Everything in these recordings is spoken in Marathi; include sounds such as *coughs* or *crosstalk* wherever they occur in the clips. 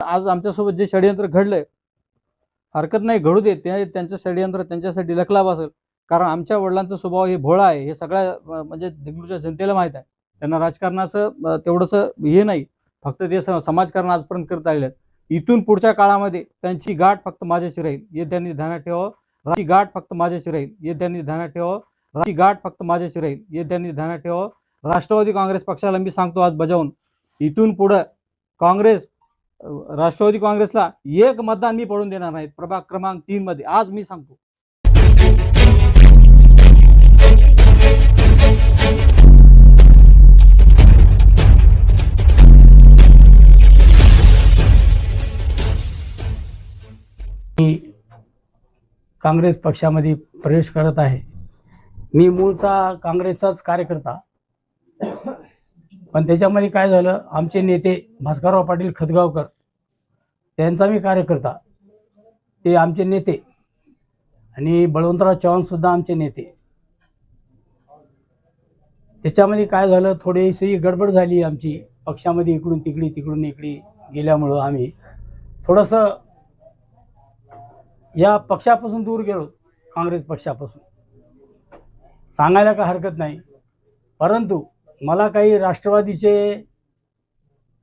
आज आमच्यासोबत जे षडयंत्र घडलंय हरकत नाही घडू दे ते त्यांचं षडयंत्र त्यांच्यासाठी लखलाभ असेल. कारण आमच्या वडिलांचा स्वभाव हे भोळा आहे हे सगळ्या म्हणजे देगलूरच्या जनतेला माहीत आहे. त्यांना राजकारणाचं तेवढंसं हे नाही. फक्त ते समाजकारण आजपर्यंत करत आलेले आहेत. इथून पुढच्या काळामध्ये त्यांची गाठ फक्त माझ्याशी राहील हे त्यांनी ध्यानात ठेवावं. राजी गाठ फक्त माझ्याशी राहील हे त्यांनी ध्यानात ठेवावं. राजी गाठ फक्त माझ्याशी राहील हे त्यांनी ध्यानात ठेवावं. राष्ट्रवादी काँग्रेस पक्षाला मी सांगतो आज बजावून इथून पुढं काँग्रेस राष्ट्रवादी काँग्रेसला एक मतदान मी पडून देणार नाहीत प्रभाग क्रमांक तीन मध्ये. आज मी सांगतो. काँग्रेस पक्षामध्ये प्रवेश करत आहे. मी मूळचा काँग्रेसचाच कार्यकर्ता. पण त्याच्यामध्ये काय झालं आमचे नेते भास्करराव पाटील खतगावकर त्यांचा मी कार्यकर्ता. ते आमचे नेते आणि बळवंतराव चव्हाणसुद्धा आमचे नेते. त्याच्यामध्ये काय झालं थोडीशी गडबड झाली आमची पक्षामध्ये इकडून तिकडी तिकडून इकडी गेल्यामुळं आम्ही थोडंसं या पक्षापासून दूर गेलो काँग्रेस पक्षापासून. सांगायला का हरकत नाही परंतु मला काही राष्ट्रवादीचे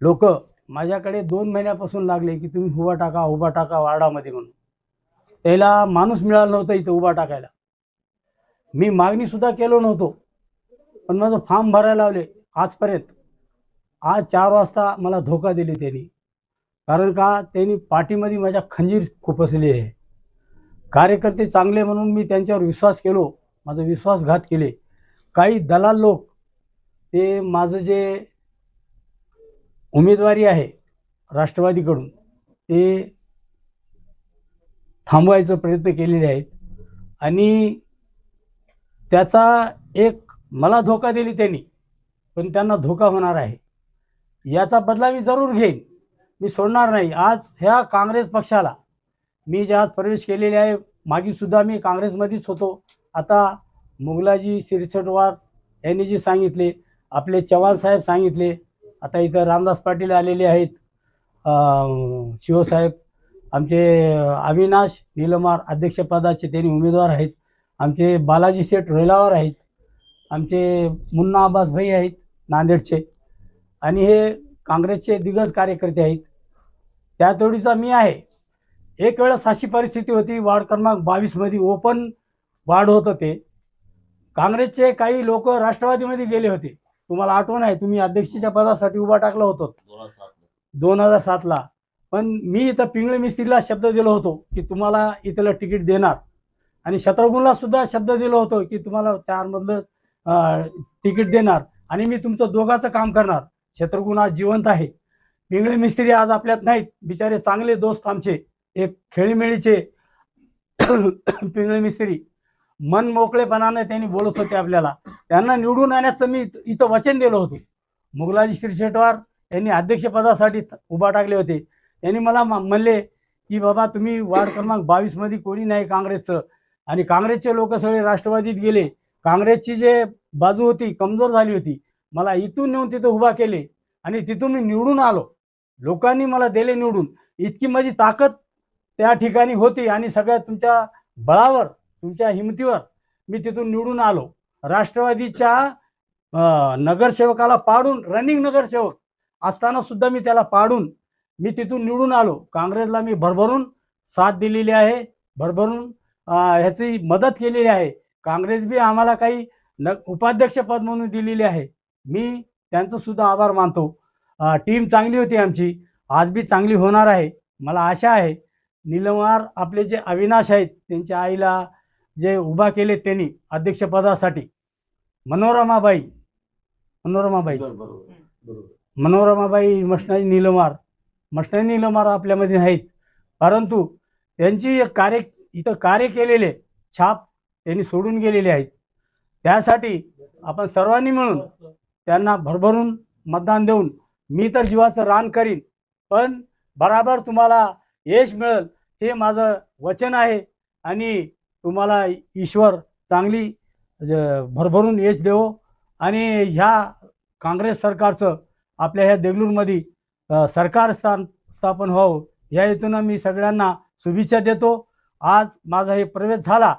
लोक माझ्याकडे दोन महिन्यापासून लागले की तुम्ही उभा टाका उभा टाका वार्डामध्ये म्हणून. त्याला माणूस मिळाला नव्हता इथं उभा टाकायला. मी मागणीसुद्धा केलो नव्हतो पण माझं फॉर्म भरायला लावले आजपर्यंत. आज चार वाजता मला धोका दिली त्यांनी. कारण का त्यांनी पाठीमध्ये माझ्या खंजीर खुपसली आहे. कार्यकर्ते चांगले म्हणून मी त्यांच्यावर विश्वास केलो माझा विश्वासघात केले. काही दलाल लोक ते माझं जे उमेदवारी आहे राष्ट्रवादीकडून ते थांबवायचा प्रयत्न केलेले आहेत. आणि त्याचा एक मला धोका दिली त्यांनी पण त्यांना धोका होणार आहे. याचा बदला मी जरूर घेईन. मी सोडणार नाही. आज ह्या काँग्रेस पक्षाला मी ज्यात प्रवेश केलेले आहे मागीसुद्धा मी काँग्रेसमध्येच होतो. आता मुगलाजी सिरसटवार यांनी जे सांगितले आपले चव्हाण साहेब सांगितले आता इथं रामदास पाटील आलेले आहेत शिवसाहेब आमचे अविनाश निलमार अध्यक्षपदाचे त्यांनी उमेदवार आहेत आमचे बालाजी शेठ रोहिलावर आहेत आमचे मुन्ना अब्बास भाई आहेत नांदेडचे. आणि हे काँग्रेसचे दिग्गज कार्यकर्ते आहेत. त्या तोडीचा मी आहे. एक वेळेस अशी परिस्थिती होती वार्ड क्रमांक बावीसमध्ये ओपन वार्ड होतं ते. काँग्रेसचे काही लोक राष्ट्रवादीमध्ये गेले होते. तुम्हाला आठवण आहे तुम्ही अध्यक्षाच्या पदासाठी उभा टाकला होतो. दोन हजार सातला. पण मी इथं पिंगळे मिस्त्रीला शब्द दिलो होतो की तुम्हाला इथलं तिकीट देणार. आणि शत्रुघ्नला सुद्धा शब्द दिलो होतो की तुम्हाला चारमधलं तिकीट देणार. आणि मी तुमचं दोघाचं काम करणार. शत्रुघ्न आज जिवंत आहे. पिंगळे मिस्त्री आज आपल्यात नाहीत. बिचारे चांगले दोस्त आमचे. एक खेळीमेळीचे *coughs* पिंगळे मिस्त्री. मन मोकळेपणाने त्यांनी बोलत होते आपल्याला. त्यांना निवडून आणण्याचं मी इथं- वचन दिलं होतं. मुगलाजी श्रीशेटवार यांनी अध्यक्षपदासाठी उभा टाकले होते. त्यांनी मला म- म्हणले की बाबा तुम्ही वार्ड क्रमांक बावीसमध्ये कोणी नाही काँग्रेसचं. आणि काँग्रेसचे लोक सगळे राष्ट्रवादीत गेले. काँग्रेसची जे बाजू होती कमजोर झाली होती मला इथून नेऊन तिथं उभा केले. आणि तिथून मी निवडून आलो. लोकांनी मला दिले निवडून. इतकी माझी ताकद त्या ठिकाणी होती आणि सगळ्या तुमच्या बळावर तुमच्या हिमतीवर मी तिथून निवडून आलो. राष्ट्रवादीच्या नगरसेवकाला पाडून रनिंग नगरसेवक असताना सुद्धा मी त्याला पाडून मी तिथून निवडून आलो. काँग्रेसला मी भरभरून साथ दिलेली आहे. भरभरून ह्याची मदत केलेली आहे. काँग्रेस बी आम्हाला काही न उपाध्यक्षपद म्हणून दिलेली आहे. मी त्यांचं सुद्धा आभार मानतो. टीम चांगली होती आमची. आज बी चांगली होणार आहे. मला आशा आहे. निलमार आपले जे अविनाश आहेत त्यांच्या आईला जे उभा केले त्यांनी अध्यक्षपदासाठी. मनोरमाबाई मनोरमाबाई. मनोरमाबाई मष्णाई नीलमार. मष्णाई नीलमार आपल्यामध्ये नाहीत. परंतु त्यांची एक कार्य इथं कार्य केलेले छाप त्यांनी सोडून गेलेले आहेत. त्यासाठी आपण सर्वांनी मिळून त्यांना भरभरून मतदान देऊन मी तर जीवाचं रान करीन पण बराबर तुम्हाला यश मिळेल हे माझं वचन आहे. आणि तुम्हाला ईश्वर चांगली भरभरून यश देवो. आणि ह्या काँग्रेस सरकारचं आपल्या ह्या देगलूरमध्ये सरकार स्थान स्थापन व्हावं या हेतून मी सगळ्यांना शुभेच्छा देतो. आज माझा हे प्रवेश झाला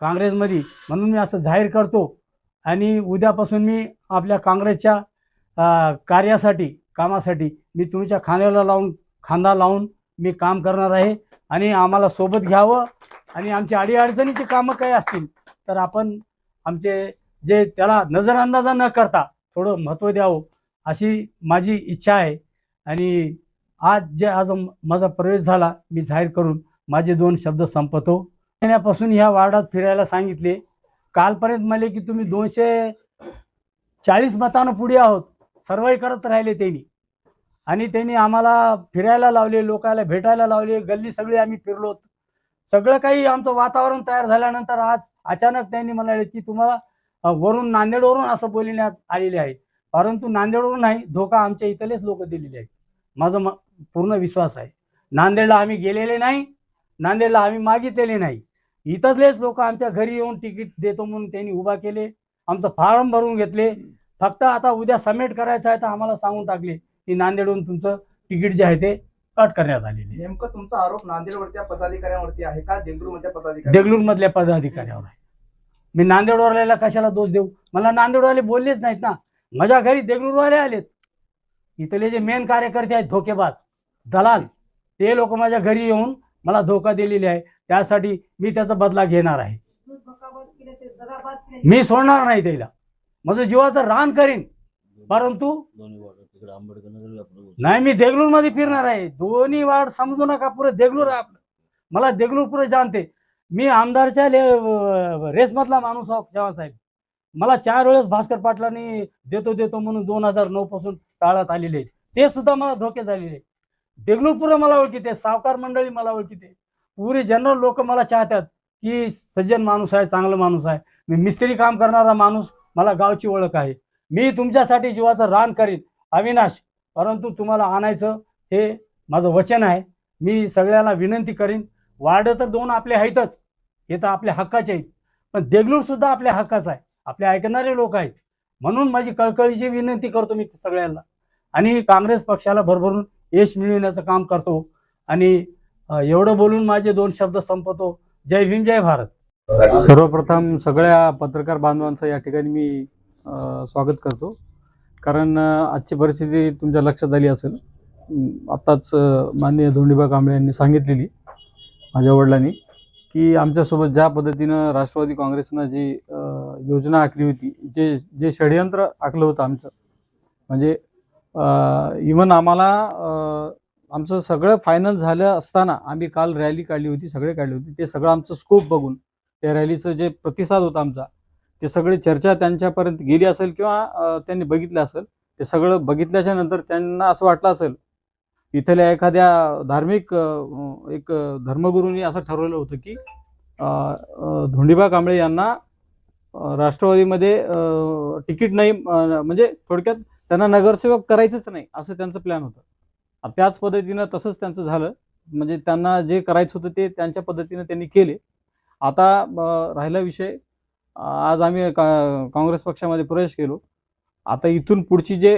काँग्रेसमध्ये म्हणून मी असं जाहीर करतो. आणि उद्यापासून मी आपल्या काँग्रेसच्या कार्यासाठी कामासाठी मी तुमच्या खांद्याला लावून खांदा लावून मी काम करणार आहे. आणि आम्हाला सोबत घ्यावं आणि आमची अडीअडचणीची कामं काही असतील तर आपण आमचे जे त्याला नजरअंदाजा न करता थोडं महत्त्व द्यावं अशी माझी इच्छा आहे. आणि आज जे आज म- माझा प्रवेश झाला मी जाहीर करून माझे दोन शब्द संपतो महिन्यापासून ह्या वार्डात फिरायला सांगितले. कालपर्यंत म्हणले की तुम्ही दोनशे चाळीस मतानं पुढे आहोत. सर्वही करत राहिले त्यांनी. आणि त्यांनी आम्हाला फिरायला लावले लोकायला भेटायला लावले गल्ली सगळी आम्ही फिरलो. सगळं काही आमचं वातावरण तयार झाल्यानंतर आज अचानक त्यांनी म्हणाले की तुम्हाला वरून नांदेडवरून असं बोलण्यात आलेले आहे. परंतु नांदेडवरून नाही धोका आमच्या इथलेच लोक दिलेले आहेत. माझा म पूर्ण विश्वास आहे. नांदेडला आम्ही गेलेले नाही नांदेडला आम्ही मागितलेले नाही. इथलेच लोक आमच्या घरी येऊन तिकीट देतो म्हणून त्यांनी उभा केले. आमचं फॉर्म भरून घेतले. फक्त आता उद्या सबमिट करायचं आहे तर आम्हाला सांगून टाकले. की नांदेडहून तुमचं तिकीट जे आहे ते कट करण्यात आलेले आहे. नेमकं तुमचा आरोप नांदेडवरच्या पदाधिकाऱ्यांवरती आहे का? देगलूरमधल्या पदाधिकारी देगलूरमधल्या पदाधिकाऱ्यावर आहे. मी नांदेडवाल्याला कशाला दोष देऊ? मला नांदेडवाले बोललेच नाहीत ना. माझ्या घरी देगलूरवाले आलेत. इथले जे मेन कार्यकर्ते आहेत धोकेबाज दलाल ते लोक माझ्या घरी येऊन मला धोका दिलेले आहे. त्यासाठी मी त्याचा बदला घेणार आहे. मी सोडणार नाही त्याला. माझं जीवाचं रान करीन. परंतु दोन्ही वार्ड तिकडे आंबेडकर. नाही मी देगलूरमध्ये फिरणार आहे. दोन्ही वार्ड समजू नका पुरे देगलूर आहे आपलं. मला देगलूर पुरे जाणते. मी आमदारच्या रेसमधला माणूस आहो चव्हाणसाहेब मला चार वेळेस भास्कर पाटलांनी देतो देतो म्हणून दोन हजार नऊ पासून टाळत आलेले. आहेत ते सुद्धा मला धोके झालेले. आहेत देगलूर पुरं मला ओळखीते सावकार मंडळी मला ओळखीते. पुरे जनरल लोक मला चाहतात की सज्जन माणूस आहे चांगला माणूस आहे. मी मिस्त्री काम करणारा माणूस मला गावची ओळख आहे. मी तुमच्यासाठी जीवाचं रान करीन अविनाश. परंतु तुम्हाला आणायचं हे माझं वचन आहे. मी सगळ्यांना विनंती करीन. वार्ड तर दोन आपले आहेतच. हे तर आपल्या हक्काचे आहेत. पण देगलूरसुद्धा आपल्या हक्काचं आहे. आपले ऐकणारे लोक आहेत. म्हणून माझी कळकळीची विनंती करतो मी सगळ्यांना. आणि काँग्रेस पक्षाला भरभरून यश मिळविण्याचं काम करतो. आणि एवढं बोलून माझे दोन शब्द संपवतो जय भीम जय भारत. सर्वप्रथम सगळ्या पत्रकार बांधवांचं या ठिकाणी मी स्वागत करतो. कारण आजची परिस्थिती तुमच्या लक्षात आली असेल. आत्ताच माननीय धोंडीबा कांबळे यांनी सांगितलेली माझ्या वडिलांनी की आमच्यासोबत ज्या पद्धतीनं राष्ट्रवादी काँग्रेसनं जी योजना आखली होती जे जे षडयंत्र आखलं होतं आमचं म्हणजे इवन आम्हाला आमचं सगळं फायनल झालं असताना आम्ही काल रॅली काढली होती सगळे काढली होती ते सगळं आमचं स्कोप बघून त्या रॅलीचं जे प्रतिसाद होता आमचा ते सगळे चर्चा त्यांच्यापर्यंत गेली असेल किंवा त्यांनी बघितलं असेल ते सगळं बघितल्याच्या नंतर त्यांना असं वाटलं असेल इथल्या एखाद्या धार्मिक एक धर्मगुरूंनी असं ठरवलं होतं की धोंडीबा कांबळे यांना राष्ट्रवादीमध्ये तिकीट नाही म्हणजे थोडक्यात त्यांना नगरसेवक करायचंच नाही असं त्यांचं प्लॅन होतं. त्याच पद्धतीनं तसंच त्यांचं झालं म्हणजे त्यांना जे करायचं होतं ते त्यांच्या पद्धतीनं त्यांनी केले. आता राहिला विषय आज आम्ही का काँग्रेस पक्षामध्ये प्रवेश केलो. आता इथून पुढची जे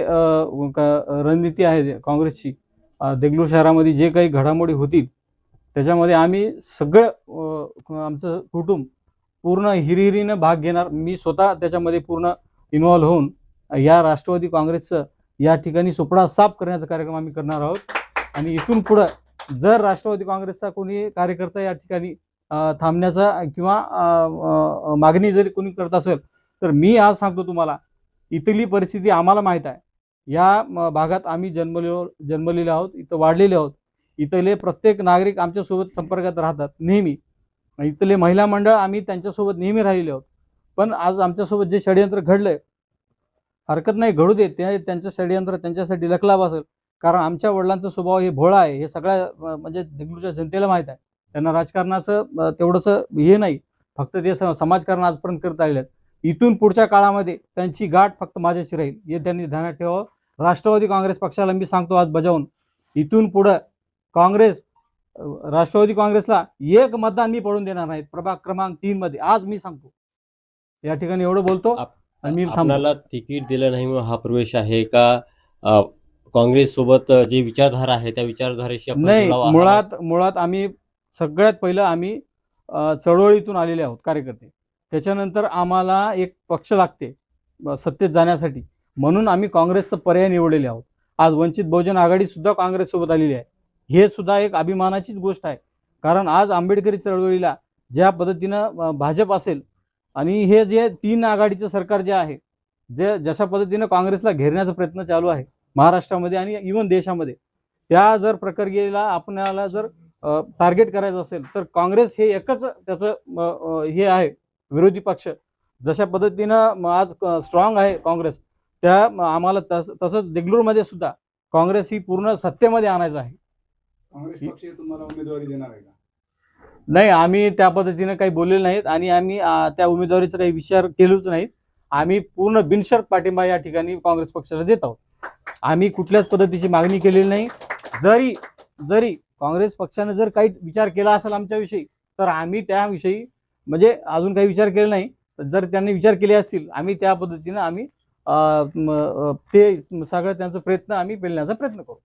क- रणनीती आहे काँग्रेसची देगलूर शहरामध्ये जे काही घडामोडी होतील त्याच्यामध्ये आम्ही सगळं आमचं कुटुंब पूर्ण हिरिहिरीनं भाग घेणार. मी स्वतः त्याच्यामध्ये पूर्ण इन्व्हॉल्व्ह होऊन या राष्ट्रवादी काँग्रेसचं या ठिकाणी सुपडा साफ करण्याचा कार्यक्रम आम्ही करणार आहोत. आणि इथून पुढं जर राष्ट्रवादी काँग्रेसचा कोणी कार्यकर्ता या ठिकाणी थांबण्याचा किंवा मागणी जरी कोणी करत असेल तर मी आज सांगतो तुम्हाला इथली परिस्थिती आम्हाला माहीत आहे. या म, भागात आम्ही जन्मलेलो जन्मलेले आहोत इथं वाढलेले आहोत. इथले प्रत्येक नागरिक आमच्यासोबत संपर्कात राहतात नेहमी. इथले महिला मंडळ आम्ही त्यांच्यासोबत नेहमी राहिलेले आहोत. पण आज आमच्यासोबत जे षडयंत्र घडलंय हरकत नाही घडू देत ते त्यांचं षडयंत्र त्यांच्यासाठी लखलाभ असेल. कारण आमच्या वडिलांचा स्वभाव हे भोळा आहे हे सगळ्या म्हणजे देगलूरच्या जनतेला माहीत आहे. त्यांना राजकारणाचं तेवढंसं हे नाही. फक्त ते समाजकारण आजपर्यंत करत आलेले आहेत. इथून पुढच्या काळामध्ये त्यांची गाठ फक्त माझ्याशी राहील. हे त्यांनी ध्यानात ठेवावं. राष्ट्रवादी काँग्रेस पक्षाला मी सांगतो आज बजावून. इथून पुढं काँग्रेस राष्ट्रवादी काँग्रेसला एक मतदान मी पडून देणार नाहीत. प्रभाग क्रमांक तीन मध्ये. आज मी सांगतो. या ठिकाणी एवढं बोलतो आणि मी आपणाला तिकीट दिलं नाही म्हणून हा प्रवेश आहे का? काँग्रेस सोबत जी विचारधारा आहे त्या विचारधारेशी नाही. मुळात मुळात आम्ही सगळ्यात पहिलं आम्ही चळवळीतून आलेले आहोत कार्यकर्ते. त्याच्यानंतर आम्हाला एक पक्ष लागते सत्तेत जाण्यासाठी. म्हणून आम्ही काँग्रेसचा पर्याय निवडलेले आहोत. आज वंचित बहुजन आघाडी सुद्धा काँग्रेससोबत आलेली आहे. हे सुद्धा एक अभिमानाचीच गोष्ट आहे. कारण आज आंबेडकरी चळवळीला ज्या पद्धतीनं भाजप असेल आणि हे जे तीन आघाडीचं सरकार जे आहे जे जशा पद्धतीनं काँग्रेसला घेरण्याचा प्रयत्न चालू आहे महाराष्ट्रामध्ये आणि इवन देशामध्ये त्या जर प्रक्रियेला आपल्याला जर टार्गेट करायचं असेल तर काँग्रेस हे एकच त्याचं हे आहे विरोधी पक्ष. जशा पद्धतीनं आज स्ट्रॉंग आहे काँग्रेस त्या आम्हाला तस तसंच देगलूरमध्ये सुद्धा काँग्रेस ही पूर्ण सत्तेमध्ये आणायचं आहे. काँग्रेस पक्ष तुम्हाला उमेदवारी देणार आहे का? नाही आम्ही त्या पद्धतीनं काही बोललेलं नाहीत आणि आम्ही त्या उमेदवारीचा काही विचार केलोच नाहीत. आम्ही पूर्ण बिनशर्त पाठिंबा या ठिकाणी काँग्रेस पक्षाला देत आहोत. आम्ही कुठल्याच पद्धतीची मागणी केलेली नाही. जरी जरी काँग्रेस पक्षाने जर काही विचार केला असेल आमच्याविषयी तर आम्ही त्याविषयी म्हणजे अजून काही विचार केला नाही. जर त्यांनी विचार केले असतील आम्ही त्या पद्धतीनं आम्ही ते सगळं त्यांचा प्रयत्न आम्ही पेलण्याचा प्रयत्न करू.